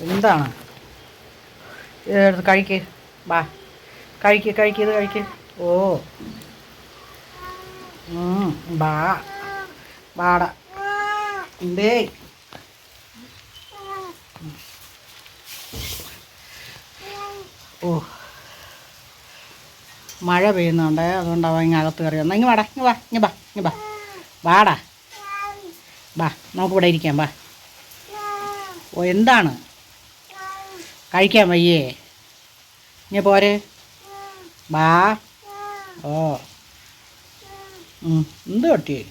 എന്താണ്? കഴിക്ക്. വാ. കഴിക്ക് കഴിക്ക് ഇത് കഴിക്ക്. ഓ. ബാ ബാട എന്തേ? ഓ. മഴ പെയ്യുന്നുണ്ട് അതുകൊണ്ട് അവൻ ഇങ്ങ് അകത്ത് കയറി വന്നാൽ ഇങ്ങ് വാടാ ഇങ്ങ് വാ ഇങ്ങ് വാ ഇങ്ങ് വാ. വാടാ. വാ നമുക്ക് ഇവിടെ ഇരിക്കാം ബാ ഓ എന്താണ്? കഴിക്കാൻ വയ്യേ. ഇനി പോരെ. വാ. ഓ. എന്ത് പറ്റി?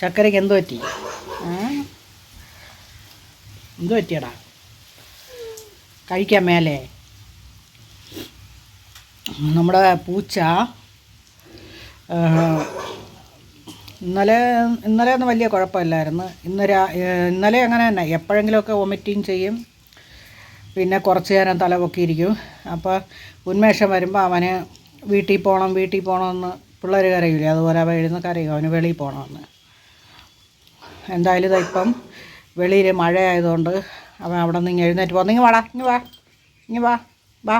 ചക്കരയ്ക്ക് എന്ത് പറ്റി? എന്ത് പറ്റിയടാ? കഴിക്കാൻ മേലേ. നമ്മുടെ പൂച്ച ഇന്നലെ ഇന്നലെ ഒന്നും വലിയ കുഴപ്പമില്ലായിരുന്നു. ഇന്ന് രാ ഇന്നലെ അങ്ങനെ തന്നെ. എപ്പോഴെങ്കിലുമൊക്കെ വൊമിറ്റിങ് ചെയ്യും. പിന്നെ കുറച്ച് നേരം തലപൊക്കിയിരിക്കും അപ്പോൾ ഉന്മേഷം വരുമ്പോൾ അവന് വീട്ടിൽ പോകണം വീട്ടിൽ പോകണമെന്ന് പിള്ളേർ കരയില്ലേ അതുപോലെ അവ എഴുന്ന കരയും അവന് വെളിയിൽ പോകണമെന്ന് എന്തായാലും ഇപ്പം വെളിയിൽ മഴ ആയതുകൊണ്ട് അവൻ അവിടെ നിന്ന് എഴുന്നേറ്റ് പോകുന്നു വാടാ ഇങ്ങ് വാ ഇങ്ങ് വാ വാ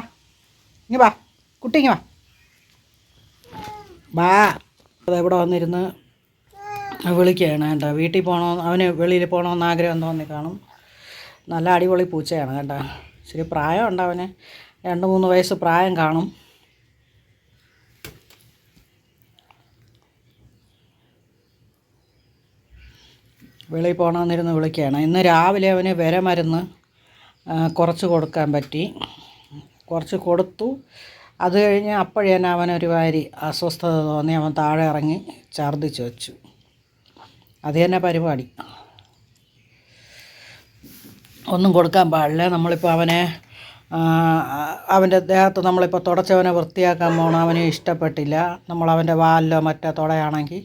ഇങ്ങ് വാ. കുട്ടി ഇങ്ങ് വാ. വാ. അതെവിടെ വന്നിരുന്ന് വിളിക്കുകയാണ് കേട്ടോ. വീട്ടിൽ പോകണമെന്ന് അവന് വെളിയിൽ പോകണമെന്ന് ആഗ്രഹം തോന്നി കാണും. നല്ല അടിപൊളി പൂച്ചയാണ് കേട്ടോ. ഇച്ചിരി പ്രായമുണ്ട് അവന്. രണ്ട് മൂന്ന് വയസ്സ് പ്രായം കാണും. വെളിയിൽ പോകണമെന്നിരുന്ന് വിളിക്കുകയാണ്. ഇന്ന് രാവിലെ അവന് വിരമരുന്ന് കുറച്ച് കൊടുക്കാൻ പറ്റി. കുറച്ച് കൊടുത്തു. അത് കഴിഞ്ഞ് അപ്പോഴേ തന്നെ അവനൊരു വാരി അസ്വസ്ഥത തോന്നി. അവൻ താഴെ ഇറങ്ങി ഛർദ്ദിച്ച് വെച്ചു. അത് തന്നെ പരിപാടി. ഒന്നും കൊടുക്കാൻ പാടില്ല. നമ്മളിപ്പോൾ അവനെ അവന്റെ ദേഹത്ത് നമ്മളിപ്പോൾ തുടച്ചവനെ വൃത്തിയാക്കാൻ പോകണം അവന് ഇഷ്ടപ്പെട്ടില്ല. നമ്മളവന്റെ വാലിലോ മറ്റോ തുടയാണെങ്കിൽ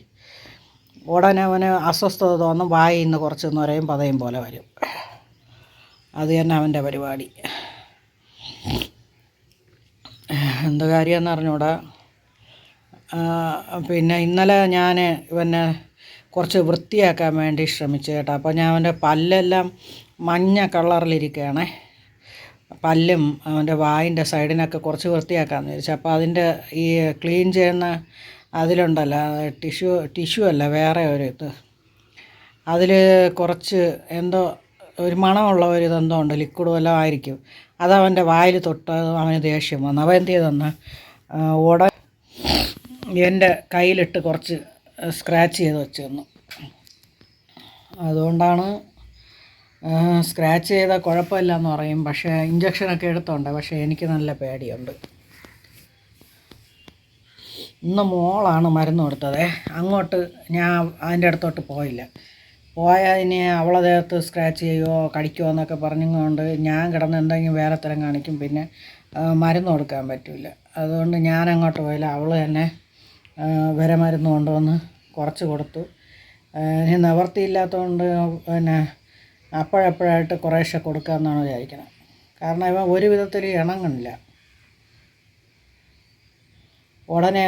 ഉടനെ അവന് അസ്വസ്ഥത തോന്നും. വായിൽ നിന്ന് കുറച്ച് നൊരയും പതയും പോലെ വരും. അത് തന്നെ അവന്റെ പരിപാടി. എന്ത് കാര്യമെന്ന് അറിഞ്ഞൂടാ. പിന്നെ ഇന്നലെ ഞാൻ ഇവനെ കുറച്ച് വൃത്തിയാക്കാൻ വേണ്ടി ശ്രമിച്ചു കേട്ടോ അപ്പോൾ ഞാൻ അവന്റെ പല്ലെല്ലാം മഞ്ഞ കളറിലിരിക്കുകയാണേ. പല്ലും അവന്റെ വായിന്റെ സൈഡിനൊക്കെ കുറച്ച് വൃത്തിയാക്കാമെന്ന് വിചാരിച്ചു. അപ്പോൾ അതിന്റെ ഈ ക്ലീൻ ചെയ്യുന്ന അതിലുണ്ടല്ലോ ടിഷ്യൂ ടിഷ്യൂ അല്ല വേറെ ഒരു ഇത്. അതിൽ കുറച്ച് എന്തോ ഒരു മണമുള്ള ഒരു ഇതെന്തോ ഉണ്ട് ലിക്വിഡ് വല്ലതും ആയിരിക്കും. അത് വായിൽ തൊട്ട് അവന് ദേഷ്യം വന്നു. അവൻ എന്ത് ചെയ്തെന്ന് ഓട എന്റെ കയ്യിലിട്ട് കുറച്ച് സ്ക്രാച്ച് ചെയ്ത് വെച്ചു തന്നു. അതുകൊണ്ടാണ് സ്ക്രാച്ച് ചെയ്താൽ കുഴപ്പമില്ല എന്ന് പറയും. പക്ഷേ ഇഞ്ചക്ഷനൊക്കെ എടുത്തോണ്ട്. പക്ഷേ എനിക്ക് നല്ല പേടിയുണ്ട്. ഇന്ന് മോളാണ് മരുന്ന് കൊടുത്തത്. അങ്ങോട്ട് ഞാൻ അതിന്റെ അടുത്തോട്ട് പോയില്ല. പോയാൽ ഇനി അവളെ ദേഹത്ത് സ്ക്രാച്ച് ചെയ്യുമോ കടിക്കുമോ എന്നൊക്കെ പറഞ്ഞുകൊണ്ട് ഞാൻ കിടന്ന് എന്തെങ്കിലും വേറെ തരം കാണിക്കും. പിന്നെ മരുന്ന് കൊടുക്കാൻ പറ്റില്ല അതുകൊണ്ട് ഞാൻ അങ്ങോട്ട് പോയില്ല. അവൾ തന്നെ വരെ മരുന്ന് കൊണ്ടുവന്ന് കുറച്ച് കൊടുത്തു. ഇനി നിവർത്തിയില്ലാത്തതുകൊണ്ട് പിന്നെ അപ്പോഴപ്പോഴായിട്ട് കുറേശ്ശെ കൊടുക്കാമെന്നാണ് വിചാരിക്കുന്നത് കാരണം ഇവ ഒരു വിധത്തിൽ ഇണങ്ങണില്ല. ഉടനെ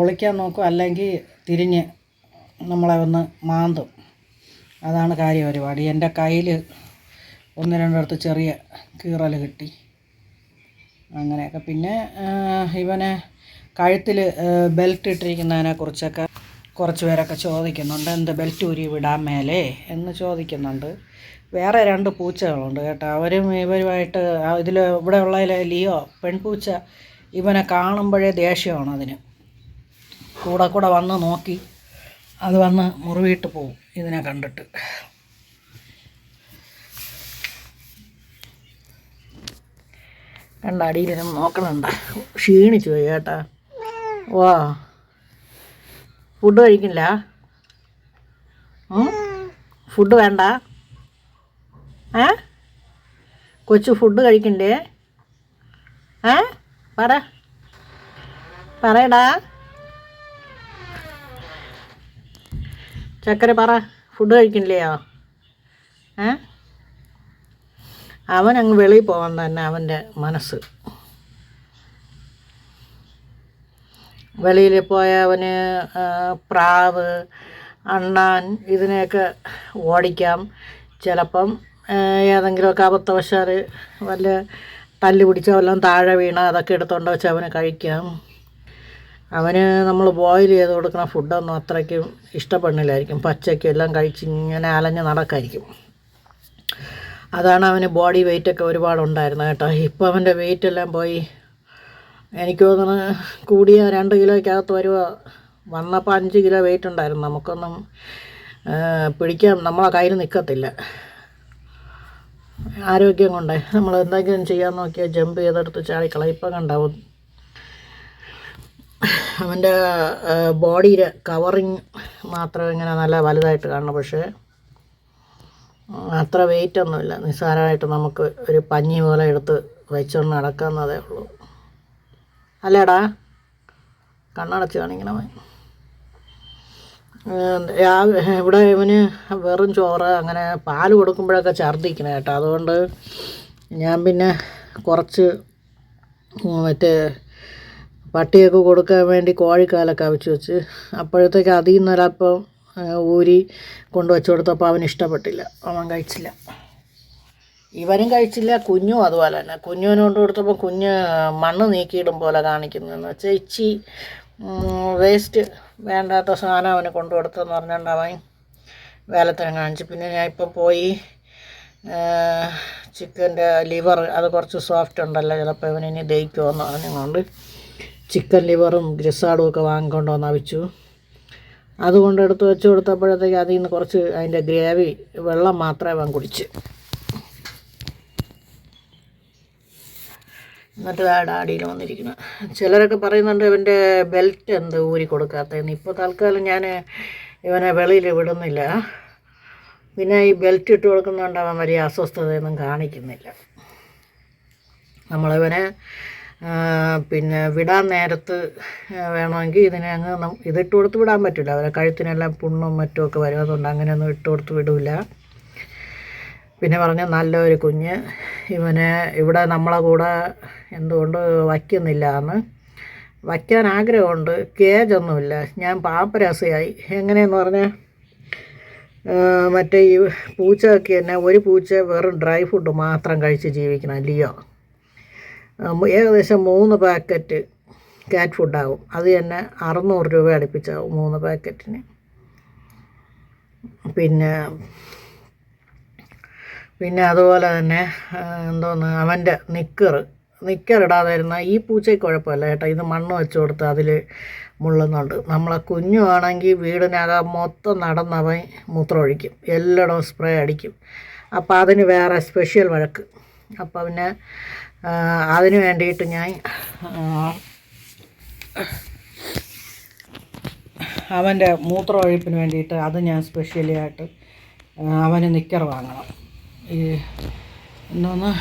ഒളിക്കാൻ നോക്കും അല്ലെങ്കിൽ തിരിഞ്ഞ് നമ്മളെ ഒന്ന് മാന്തും. അതാണ് കാര്യപരിപാടി. എന്റെ കയ്യിൽ ഒന്ന് രണ്ടിടത്ത് ചെറിയ കീറൽ കിട്ടി. അങ്ങനെയൊക്കെ. പിന്നെ ഇവനെ കഴുത്തിൽ ബെൽറ്റ് ഇട്ടിരിക്കുന്നതിനെ കുറിച്ചൊക്കെ കുറച്ച് പേരൊക്കെ ചോദിക്കുന്നുണ്ട് എന്ത് ബെൽറ്റ് ഊരി വിടാൻ മേലേ? എന്ന് ചോദിക്കുന്നുണ്ട്. വേറെ രണ്ട് പൂച്ചകളുണ്ട് കേട്ടോ. അവരും ഇവരുമായിട്ട് ഇതിൽ ഇവിടെ ഉള്ളതിലെ ലിയോ പെൺപൂച്ച ഇവനെ കാണുമ്പോഴേ ദേഷ്യമാണ് അതിന്. കൂടെ കൂടെ വന്ന് നോക്കി അത് വന്ന് മുറിവിട്ട് പോവും ഇതിനെ കണ്ടിട്ട്. കണ്ട അടിയിലിരുന്ന് നോക്കണണ്ട ക്ഷീണിച്ചു കേട്ടാ. വാ. ഫുഡ് കഴിക്കില്ല? ഫുഡ് വേണ്ട? ഏ? കൊച്ചു ഫുഡ് കഴിക്കണ്ടേ? ഏ? പറ. പറയടാ. ചക്കര പറ. ഫുഡ് കഴിക്കില്ലയോ ഏ? അവൻ അങ്ങ് വെളിയിൽ പോകാൻ തന്നെ അവന്റെ മനസ്സ്. വെളിയിൽ പോയവന് പ്രാവ് അണ്ണാൻ ഇതിനെയൊക്കെ ഓടിക്കാം. ചിലപ്പം ഏതെങ്കിലുമൊക്കെ അബദ്ധവശാൽ വല്ല തല്ല് പിടിച്ചോ വല്ലതും താഴെ വീണ അതൊക്കെ എടുത്തുകൊണ്ട് വെച്ച് അവന് കഴിക്കാം. അവന് നമ്മൾ ബോയിൽ ചെയ്ത് കൊടുക്കുന്ന ഫുഡൊന്നും അത്രയ്ക്കും ഇഷ്ടപ്പെടുന്നില്ലായിരിക്കും പച്ചയ്ക്കും എല്ലാം കഴിച്ച് ഇങ്ങനെ അലഞ്ഞ് നടക്കായിരിക്കും. അതാണ് അവന് ബോഡി വെയിറ്റൊക്കെ ഒരുപാടുണ്ടായിരുന്നത് കേട്ടോ. ഇപ്പോൾ അവന്റെ വെയിറ്റ് എല്ലാം പോയി എനിക്ക് തോന്നുന്നു കൂടിയ രണ്ട് കിലോയ്ക്കകത്ത് വരുവ വന്നപ്പോൾ അഞ്ച് കിലോ വെയിറ്റ് ഉണ്ടായിരുന്നു. നമുക്കൊന്നും പിടിക്കാൻ നമ്മളെ കയ്യിൽ നിൽക്കത്തില്ല ആരോഗ്യം കൊണ്ടേ നമ്മൾ എന്തെങ്കിലും ചെയ്യാൻ നോക്കിയാൽ ജമ്പ് ചെയ്തെടുത്ത് ചാടിക്കള ഇപ്പം കണ്ടാവും. അവന്റെ ബോഡിയുടെ കവറിങ് മാത്രം ഇങ്ങനെ നല്ല വലുതായിട്ട് കാണണം. പക്ഷേ അത്ര വെയിറ്റ് ഒന്നുമില്ല. നിസ്സാരമായിട്ട് നമുക്ക് ഒരു പഞ്ഞി പോലെ എടുത്ത് വെച്ചുകൊണ്ട് നടക്കാവുന്നതേ ഉള്ളൂ. അല്ലേടാ? കണ്ണടച്ച് കാണിക്കണം ഇവിടെ ഇവന് വെറും ചോറ് അങ്ങനെ പാൽ കൊടുക്കുമ്പോഴൊക്കെ ഛർദ്ദിക്കണം കേട്ടോ. അതുകൊണ്ട് ഞാൻ പിന്നെ കുറച്ച് മറ്റേ പട്ടിയൊക്കെ കൊടുക്കാൻ വേണ്ടി കോഴിക്കാലൊക്കെ അവിച്ച് വെച്ച് അപ്പോഴത്തേക്ക് അതിൽ നിന്നൊരപ്പം ഊരി കൊണ്ടുവച്ച് കൊടുത്തപ്പോൾ അവന് ഇഷ്ടപ്പെട്ടില്ല. അവൻ കഴിച്ചില്ല. ഇവനും കഴിച്ചില്ല കുഞ്ഞും അതുപോലെ തന്നെ. കുഞ്ഞുവിന് കൊണ്ട് കൊടുത്തപ്പോൾ കുഞ്ഞ് മണ്ണ് നീക്കിയിടും പോലെ കാണിക്കുന്നതെന്ന് വെച്ചാൽ ഇച്ചി വേസ്റ്റ് വേണ്ടാത്ത സാധനം അവന് കൊണ്ടു കൊടുത്തെന്ന് പറഞ്ഞുകൊണ്ട് അവൻ കാണിച്ചു പിന്നെ ഞാൻ ഇപ്പം പോയി ചിക്കന്റെ ലിവർ അത് കുറച്ച് സോഫ്റ്റ് ഉണ്ടല്ലോ ചിലപ്പോൾ ഇവന് ഇനി ദഹിക്കുമെന്ന് പറഞ്ഞുകൊണ്ട് ചിക്കൻ ലിവറും ഗ്രിസാടും ഒക്കെ വാങ്ങിക്കൊണ്ട് വന്ന് അവിച്ചു. അതുകൊണ്ട് എടുത്ത് വെച്ച് കൊടുത്തപ്പോഴത്തേക്ക് അതിൽ നിന്ന് കുറച്ച് അതിന്റെ ഗ്രേവി വെള്ളം മാത്രമേ അവൻ കുടിച്ച്. എന്നിട്ട് ആ അടിയിൽ വന്നിരിക്കുന്നത് ചിലരൊക്കെ പറയുന്നുണ്ട് ഇവന്റെ ബെൽറ്റ് എന്ത് ഊരി കൊടുക്കാത്തതെന്ന്. ഇപ്പോൾ തൽക്കാലം ഞാൻ ഇവനെ വെളിയിൽ വിടുന്നില്ല. പിന്നെ ഈ ബെൽറ്റ് ഇട്ട് കൊടുക്കുന്നതുകൊണ്ട് അവൻ വലിയ അസ്വസ്ഥതയൊന്നും കാണിക്കുന്നില്ല. നമ്മളിവനെ പിന്നെ വിടാൻ നേരത്ത് വേണമെങ്കിൽ ഇതിനെ അങ്ങ് ഇതിട്ട് കൊടുത്ത് വിടാൻ പറ്റില്ല. അവരെ കഴുത്തിനെല്ലാം പുണ്ണും മറ്റുമൊക്കെ വരും. അതുകൊണ്ട് അങ്ങനെയൊന്നും ഇട്ട് കൊടുത്ത് വിടില്ല പിന്നെ പറഞ്ഞു നല്ലൊരു കുഞ്ഞ്. ഇവനെ ഇവിടെ നമ്മളെ കൂടെ എന്തുകൊണ്ട് വയ്ക്കുന്നില്ല എന്ന് വയ്ക്കാൻ ആഗ്രഹമുണ്ട്. കേജൊന്നുമില്ല. ഞാൻ പാപ്പരാസയായി. എങ്ങനെയെന്ന് പറഞ്ഞാൽ മറ്റേ ഈ പൂച്ചയൊക്കെ തന്നെ ഒരു പൂച്ച വെറും ഡ്രൈ ഫുഡ് മാത്രം കഴിച്ച് ജീവിക്കണം ലിയോ. ഏകദേശം മൂന്ന് പാക്കറ്റ് കാറ്റ് ഫുഡാകും അത് തന്നെ അറുന്നൂറ് രൂപ അടുപ്പിച്ചാവും മൂന്ന് പാക്കറ്റിന്. പിന്നെ പിന്നെ അതുപോലെ തന്നെ എന്തോന്ന് അവന്റെ നിക്കർ നിക്കർ ഇടാതെ വരുന്ന ഈ പൂച്ചയ്ക്ക് കുഴപ്പമില്ല കേട്ടോ. ഇത് മണ്ണ് വെച്ച് കൊടുത്ത് അതിൽ മുള്ളുന്നുണ്ട്. നമ്മളെ കുഞ്ഞുവാണെങ്കിൽ വീടിനകം മൊത്തം നടന്നവൻ മൂത്രമൊഴിക്കും. എല്ലായിടവും സ്പ്രേ അടിക്കും. അപ്പോൾ അതിന് വേറെ സ്പെഷ്യൽ വഴക്ക്. അപ്പോൾ പിന്നെ അതിന് വേണ്ടിയിട്ട് ഞാൻ അവന്റെ മൂത്രമൊഴിപ്പിന് വേണ്ടിയിട്ട് അത് ഞാൻ സ്പെഷ്യലി ആയിട്ട് അവന് നിക്കർ വാങ്ങണം. ഈ എന്തോന്ന്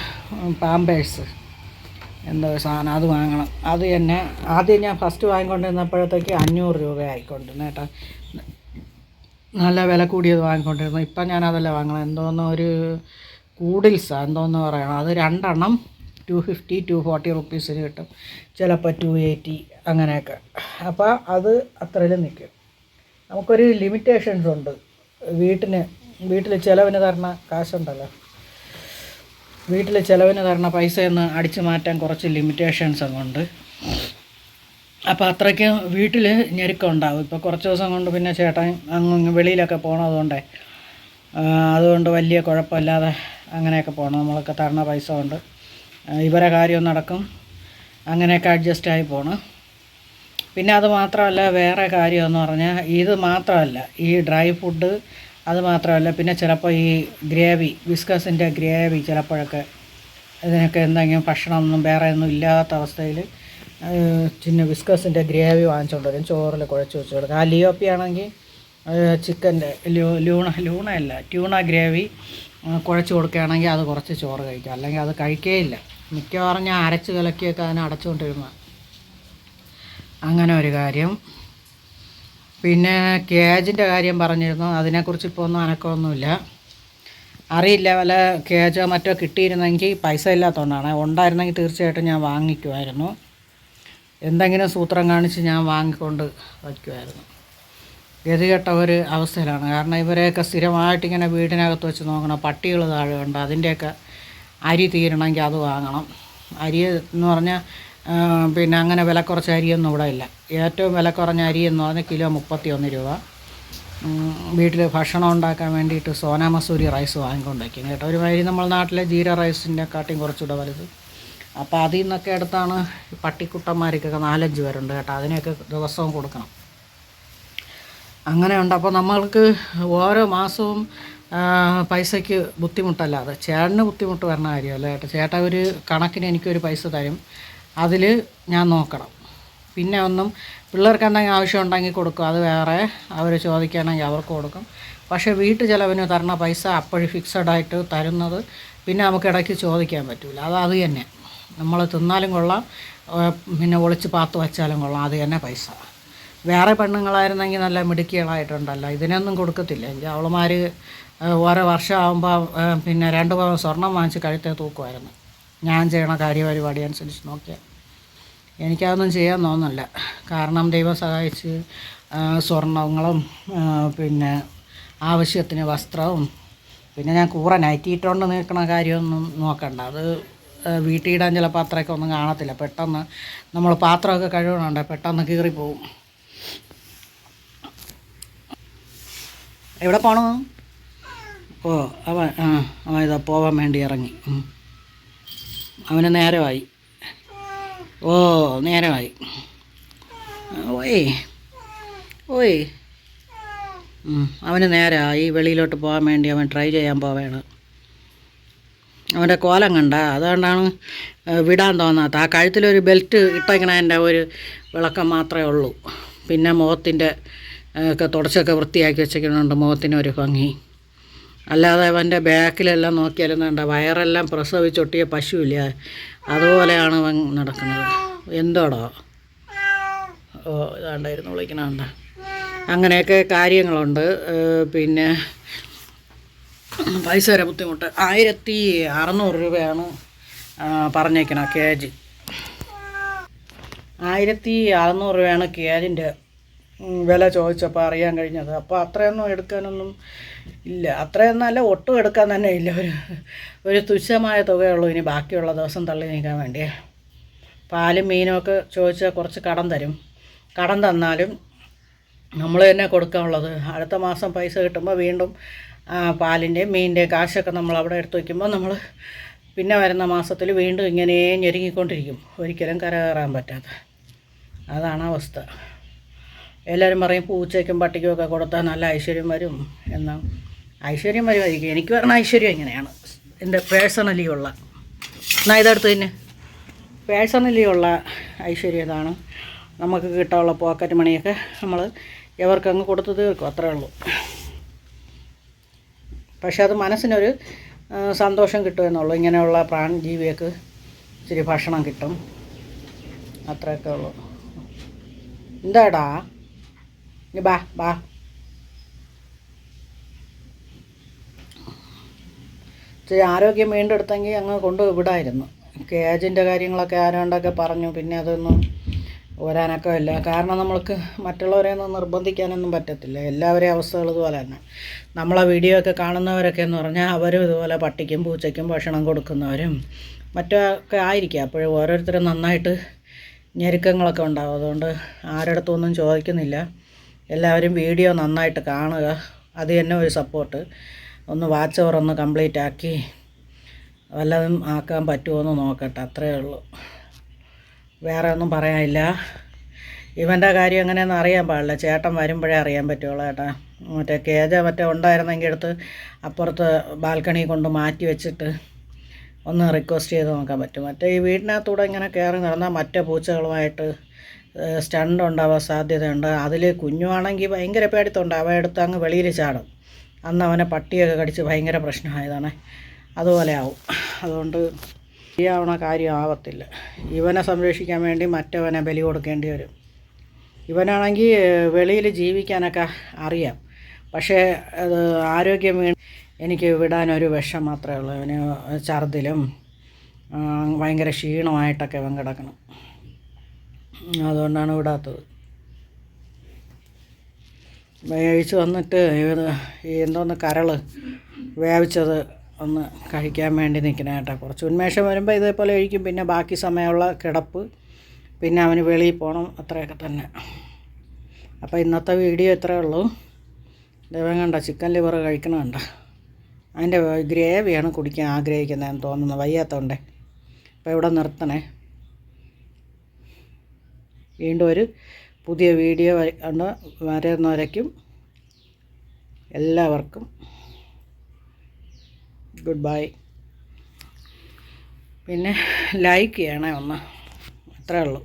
പാമ്പേഴ്സ് എന്തോ സാധനം അത് വാങ്ങണം. അത് തന്നെ ആദ്യം ഞാൻ ഫസ്റ്റ് വാങ്ങിക്കൊണ്ടിരുന്നപ്പോഴത്തേക്ക് അഞ്ഞൂറ് രൂപ ആയിക്കൊണ്ടിരുന്നു കേട്ടോ. നല്ല വില കൂടിയത് വാങ്ങിക്കൊണ്ടിരുന്നു. ഇപ്പം അതല്ല വാങ്ങണം എന്തോന്ന് ഒരു കൂഡിൽസാ എന്തോന്ന് പറയണം. അത് രണ്ടെണ്ണം ടു ഫിഫ്റ്റി ടു ഫോർട്ടി റുപ്പീസിന് കിട്ടും. ചിലപ്പോൾ ടു എയ്റ്റി അങ്ങനെയൊക്കെ. അപ്പോൾ അത് അത്രയിലും നിൽക്കും. നമുക്കൊരു ലിമിറ്റേഷൻസ് ഉണ്ട്. വീട്ടിന് വീട്ടിൽ ചിലവിന് തരണ കാശുണ്ടല്ലോ. വീട്ടിൽ ചിലവിന് തരണ പൈസ എന്ന് അടിച്ചു മാറ്റാൻ കുറച്ച് ലിമിറ്റേഷൻസ് ഉണ്ട്. അപ്പോൾ അത്രയ്ക്ക് വീട്ടിൽ ഞെരുക്കം ഉണ്ടാവും. ഇപ്പോൾ കുറച്ച് ദിവസം കൊണ്ട് പിന്നെ ചേട്ടൻ അങ്ങ് വെളിയിലൊക്കെ പോകണതുകൊണ്ടേ അതുകൊണ്ട് വലിയ കുഴപ്പമില്ലാതെ അങ്ങനെയൊക്കെ പോകണം നമ്മളൊക്കെ തരണ പൈസ കൊണ്ട് ഇവരെ കാര്യം നടക്കും. അങ്ങനെയൊക്കെ അഡ്ജസ്റ്റ് ആയി പോകണം പിന്നെ അത് മാത്രമല്ല വേറെ കാര്യമെന്ന് പറഞ്ഞാൽ ഇത് മാത്രമല്ല ഈ ഡ്രൈ ഫുഡ് അത് മാത്രമല്ല പിന്നെ ചിലപ്പോൾ ഈ ഗ്രേവി വിസ്കസിന്റെ ഗ്രേവി ചിലപ്പോഴൊക്കെ ഇതിനൊക്കെ എന്തെങ്കിലും ഭക്ഷണമൊന്നും വേറെ ഒന്നും ഇല്ലാത്ത അവസ്ഥയിൽ പിന്നെ വിസ്കസിന്റെ ഗ്രേവി വാങ്ങിച്ചുകൊണ്ട് വരും. ചോറിൽ കുഴച്ച് വെച്ച് കൊടുക്കും. ആ ലിയോപ്പി ആണെങ്കിൽ ചിക്കന്റെ ലൂണ ലൂണ അല്ല ട്യൂണ ഗ്രേവി കുഴച്ച് കൊടുക്കുകയാണെങ്കിൽ അത് കുറച്ച് ചോറ് കഴിക്കും. അല്ലെങ്കിൽ അത് കഴിക്കേയില്ല. മിക്കവാറും ഞാൻ അരച്ച് കലക്കിയൊക്കെ അതിനെ അടച്ചുകൊണ്ടിരുന്ന അങ്ങനെ ഒരു കാര്യം. പിന്നെ കേജിന്റെ കാര്യം പറഞ്ഞിരുന്നു. അതിനെക്കുറിച്ച് ഇപ്പോൾ ഒന്നും അനക്കമൊന്നുമില്ല. അറിയില്ല വല്ല കേജോ മറ്റോ കിട്ടിയിരുന്നെങ്കിൽ പൈസ ഇല്ലാത്തതുകൊണ്ടാണ് ഉണ്ടായിരുന്നെങ്കിൽ തീർച്ചയായിട്ടും ഞാൻ വാങ്ങിക്കുമായിരുന്നു എന്തെങ്കിലും സൂത്രം കാണിച്ച് ഞാൻ വാങ്ങിക്കൊണ്ട് വയ്ക്കുമായിരുന്നു ഗതികെട്ട ഒരു അവസ്ഥയിലാണ്. കാരണം ഇവരെയൊക്കെ സ്ഥിരമായിട്ട് ഇങ്ങനെ വീടിനകത്ത് വെച്ച് നോക്കണം. പട്ടികൾ താഴെ ഉണ്ട്. അതിന്റെയൊക്കെ അരി തീരണമെങ്കിൽ അത് വാങ്ങണം. അരി എന്ന് പറഞ്ഞാൽ പിന്നെ അങ്ങനെ വില കുറച്ച അരിയൊന്നും ഇവിടെ ഇല്ല. ഏറ്റവും വില കുറഞ്ഞ അരി എന്ന് പറഞ്ഞാൽ കിലോ മുപ്പത്തി ഒന്ന് രൂപ വീട്ടിൽ ഭക്ഷണം ഉണ്ടാക്കാൻ വേണ്ടിയിട്ട് സോനാ മസൂരി റൈസ് വാങ്ങിക്കൊണ്ടിരിക്കും കേട്ടോ. ഒരു മാതിരി നമ്മൾ നാട്ടിലെ ജീര റൈസിന്റെ കാട്ടിയും കുറച്ചുകൂടെ വലുത്. അപ്പോൾ അതിൽ നിന്നൊക്കെ എടുത്താണ് പട്ടിക്കുട്ടന്മാർക്കൊക്കെ നാലഞ്ച് പേരുണ്ട് കേട്ടോ. അതിനെയൊക്കെ ദിവസവും കൊടുക്കണം. അങ്ങനെയുണ്ട് അപ്പോൾ നമ്മൾക്ക് ഓരോ മാസവും പൈസയ്ക്ക് ബുദ്ധിമുട്ടല്ലാതെ ചേട്ടന് ബുദ്ധിമുട്ട് വരണ കാര്യമല്ല കേട്ടോ. ചേട്ടാ ഒരു കണക്കിന് എനിക്കൊരു പൈസ തരും. അതിൽ ഞാൻ നോക്കണം. പിന്നെ ഒന്നും പിള്ളേർക്ക് എന്തെങ്കിലും ആവശ്യം ഉണ്ടെങ്കിൽ കൊടുക്കും. അത് വേറെ അവർ ചോദിക്കുകയാണെങ്കിൽ അവർക്ക് കൊടുക്കും. പക്ഷേ വീട്ടു ചിലവിന് തരണ പൈസ അപ്പോഴും ഫിക്സഡ് ആയിട്ട് തരുന്നത് പിന്നെ നമുക്ക് ഇടയ്ക്ക് ചോദിക്കാൻ പറ്റില്ല അത് അത് തന്നെ. നമ്മൾ തിന്നാലും കൊള്ളാം. പിന്നെ ഒളിച്ച് പാത്ത് വച്ചാലും കൊള്ളാം. അത് തന്നെ പൈസ. വേറെ പെണ്ണുങ്ങളായിരുന്നെങ്കിൽ നല്ല മിടുക്കികളായിട്ടുണ്ടല്ലോ. ഇതിനൊന്നും കൊടുക്കത്തില്ല. എങ്കിൽ അവളുമാർ ഓരോ വർഷമാകുമ്പോൾ പിന്നെ രണ്ട് പവൻ സ്വർണം വാങ്ങിച്ച് കഴുത്തേ തൂക്കുമായിരുന്നു. ഞാൻ ചെയ്യണ കാര്യപരിപാടി അനുസരിച്ച് നോക്കിയാൽ എനിക്കതൊന്നും ചെയ്യാൻ തോന്നുന്നില്ല. കാരണം ദൈവം സഹായിച്ച് സ്വർണങ്ങളും പിന്നെ ആവശ്യത്തിന് വസ്ത്രവും പിന്നെ ഞാൻ കൂറ നൈറ്റിയിട്ടുകൊണ്ട് നിൽക്കുന്ന കാര്യമൊന്നും നോക്കണ്ട. അത് ഇടാൻ ചിലപ്പോൾ അത്രയൊക്കെ ഒന്നും കാണത്തില്ല. പെട്ടെന്ന് നമ്മൾ പാത്രമൊക്കെ കഴുകണുണ്ട് പെട്ടെന്ന് കീറിപ്പോവും. എവിടെ പോണോ? ഓ അവൻ ആ അവൻ ഇതാ പോവാൻ വേണ്ടി ഇറങ്ങി. അവന് നേരമായി. ഓ നേരമായി. ഓയ് ഓയ്. അവന് നേരമായി വെളിയിലോട്ട് പോകാൻ വേണ്ടി അവൻ ട്രൈ ചെയ്യാൻ പോവുകയാണ് അവന്റെ കോലം കണ്ട. അതുകൊണ്ടാണ് വിടാൻ തോന്നാത്ത. ആ കഴുത്തിലൊരു ബെൽറ്റ് ഇട്ടേക്കണതിന്റെ ഒരു വിളക്കം മാത്രമേ ഉള്ളൂ. പിന്നെ മുഖത്തിന്റെ ഒക്കെ തുടച്ചൊക്കെ വൃത്തിയാക്കി വെച്ചേക്കുന്നുണ്ട് മുഖത്തിനൊരു ഭംഗി. അല്ലാതെ അവന്റെ ബാക്കിലെല്ലാം നോക്കിയാലും വേണ്ട വയറെല്ലാം പ്രസവിച്ചൊട്ടിയ പശുവില്ല? അതുപോലെയാണ് അവൻ നടക്കുന്നത്. എന്തോടോ? ഓ ഇതാണ്ടായിരുന്നു വിളിക്കണണ്ട അങ്ങനെയൊക്കെ കാര്യങ്ങളുണ്ട്. പിന്നെ പൈസ വരെ ബുദ്ധിമുട്ട്. ആയിരത്തി അറുന്നൂറ് രൂപയാണ് പറഞ്ഞേക്കണം പറഞ്ഞേക്കണ കേജ്. ആയിരത്തി അറുന്നൂറ് രൂപയാണ് കേജിന്റെ വില ചോദിച്ചപ്പോൾ അറിയാൻ കഴിഞ്ഞത്. അപ്പോൾ അത്രയൊന്നും എടുക്കാനൊന്നും ഇല്ല. അത്രയൊന്നല്ല ഒട്ടും എടുക്കാൻ തന്നെ ഇല്ല. ഒരു ഒരു തുച്ഛമായ തുകയുള്ളൂ ഇനി ബാക്കിയുള്ള ദിവസം തള്ളി നീക്കാൻ വേണ്ടി പാലും മീനും ഒക്കെ ചോദിച്ചാൽ കുറച്ച് കടം തരും. കടം തന്നാലും നമ്മൾ തന്നെ കൊടുക്കാനുള്ളത്. അടുത്ത മാസം പൈസ കിട്ടുമ്പോൾ വീണ്ടും പാലിന്റെയും മീനിന്റെയും കാശൊക്കെ നമ്മൾ അവിടെ എടുത്തു വയ്ക്കുമ്പോൾ നമ്മൾ പിന്നെ വരുന്ന മാസത്തിൽ വീണ്ടും ഇങ്ങനെ ഞെരുങ്ങിക്കൊണ്ടിരിക്കും. ഒരിക്കലും കരകയറാൻ പറ്റാത്ത. അതാണ് അവസ്ഥ. എല്ലാവരും പറയും പൂച്ചയ്ക്കും പട്ടിക്കും ഒക്കെ കൊടുത്താൽ നല്ല ഐശ്വര്യം വരും. എന്ന് ഐശ്വര്യം വരുമായിരിക്കും എനിക്ക് പറഞ്ഞ ഐശ്വര്യം എങ്ങനെയാണ് എന്റെ പേഴ്സണലി ഉള്ള. എന്നാ ഇതെടുത്ത് തന്നെ പേഴ്സണലി ഉള്ള ഐശ്വര്യം ഇതാണ്. നമുക്ക് കിട്ടാനുള്ള പോക്കറ്റ് മണിയൊക്കെ നമ്മൾ എവർക്കങ്ങ് കൊടുത്ത് തീർക്കും. അത്രേ ഉള്ളൂ. പക്ഷെ അത് മനസ്സിനൊരു സന്തോഷം കിട്ടുമെന്നുള്ളൂ ഇങ്ങനെയുള്ള പ്രാൺജീവിയൊക്കെ ഇച്ചിരി ഭക്ഷണം കിട്ടും. അത്രയൊക്കെ ഉള്ളൂ. എന്താടാ? ഇനി ബാ ബാ ഇച്ചിരി ആരോഗ്യം വീണ്ടെടുത്തെങ്കിൽ അങ്ങ് കൊണ്ട് വിടായിരുന്നു. കേജിന്റെ കാര്യങ്ങളൊക്കെ ആരാണ്ടൊക്കെ പറഞ്ഞു. പിന്നെ അതൊന്നും വരാനൊക്കെ ഇല്ല. കാരണം നമ്മൾക്ക് മറ്റുള്ളവരെ ഒന്നും നിർബന്ധിക്കാനൊന്നും പറ്റത്തില്ല. എല്ലാവരെയും അവസ്ഥകൾ ഇതുപോലെ തന്നെ. നമ്മളെ വീഡിയോ ഒക്കെ കാണുന്നവരൊക്കെ എന്ന് പറഞ്ഞാൽ അവരും ഇതുപോലെ പട്ടിക്കും പൂച്ചയ്ക്കും ഭക്ഷണം കൊടുക്കുന്നവരും മറ്റൊക്കെ ആയിരിക്കും. അപ്പോഴും ഓരോരുത്തരും നന്നായിട്ട് ഞെരുക്കങ്ങളൊക്കെ ഉണ്ടാവും. അതുകൊണ്ട് ആരുടെ ചോദിക്കുന്നില്ല. എല്ലാവരും വീഡിയോ നന്നായിട്ട് കാണുക. അത് തന്നെ ഒരു സപ്പോർട്ട് ഒന്ന് വാച്ച് ഓവർ ഒന്ന് കംപ്ലീറ്റ് ആക്കി. വല്ലതും ആക്കാൻ പറ്റുമോ എന്ന് നോക്കട്ടെ അത്രയേ ഉള്ളൂ. വേറെ ഒന്നും പറയാനില്ല. ഇവന്റെ കാര്യം എങ്ങനെയാണെന്ന് അറിയാൻ പാടില്ല. ചേട്ടൻ വരുമ്പോഴേ അറിയാൻ പറ്റുള്ളൂ ചേട്ടാ മറ്റേ കേജ മറ്റേ ഉണ്ടായിരുന്നെങ്കിൽ എടുത്ത് അപ്പുറത്ത് ബാൽക്കണി കൊണ്ട് മാറ്റി വെച്ചിട്ട് ഒന്ന് റിക്വസ്റ്റ് ചെയ്ത് നോക്കാൻ പറ്റും. മറ്റേ ഈ വീടിനകത്തൂടെ ഇങ്ങനെ കയറി നടന്നാൽ മറ്റേ പൂച്ചകളുമായിട്ട് സ്റ്റണ്ട് ഉണ്ടാവാൻ സാധ്യതയുണ്ട്. അതിൽ കുഞ്ഞുവാണെങ്കിൽ ഭയങ്കര പേടിത്തുണ്ട് അവ എടുത്ത് അങ്ങ് വെളിയിൽ ചാടും. അന്ന് അവനെ പട്ടിയൊക്കെ കടിച്ച് ഭയങ്കര പ്രശ്നമായതാണ്. അതുപോലെ ആവും. അതുകൊണ്ട് ചെയ്യാവുന്ന കാര്യം ആവത്തില്ല. ഇവനെ സംരക്ഷിക്കാൻ വേണ്ടി മറ്റവനെ ബലി കൊടുക്കേണ്ടി വരും. ഇവനാണെങ്കിൽ വെളിയിൽ ജീവിക്കാനൊക്കെ അറിയാം. പക്ഷേ അത് ആരോഗ്യം വീ എനിക്ക് വിടാനൊരു വിഷം മാത്രമേ ഉള്ളൂ. അവന് ഛർദിലും ഭയങ്കര ക്ഷീണമായിട്ടൊക്കെ അവൻ കിടക്കണം. അതുകൊണ്ടാണ് വിടാത്തത്. വേവിച്ച് വന്നിട്ട് ഈ എന്തോന്ന് കരൾ വേവിച്ചത് ഒന്ന് കഴിക്കാൻ വേണ്ടി നിൽക്കണ കേട്ടോ. കുറച്ച് ഉന്മേഷം വരുമ്പോൾ ഇതേപോലെ കഴിക്കും. പിന്നെ ബാക്കി സമയമുള്ള കിടപ്പ് പിന്നെ അവന് വെളിയിൽ പോകണം അത്രയൊക്കെ തന്നെ. അപ്പോൾ ഇന്നത്തെ വീഡിയോ ഇത്രയേ ഉള്ളൂ. ദൈവം കണ്ട ചിക്കൻ ലിവർ കഴിക്കണം കണ്ട? അതിന്റെ ഗ്രേവിയാണ് കുടിക്കാൻ ആഗ്രഹിക്കുന്നതെന്ന് തോന്നുന്നു. വയ്യാത്തതുകൊണ്ടേ അപ്പോൾ ഇവിടെ നിർത്തണേ? വീണ്ടും ഒരു പുതിയ വീഡിയോ ഉണ്ട് വരുന്നവരേക്കും എല്ലാവർക്കും ഗുഡ് ബൈ. പിന്നെ ലൈക്ക് ചെയ്യണേ ഒന്ന്. അത്രേ ഉള്ളൂ.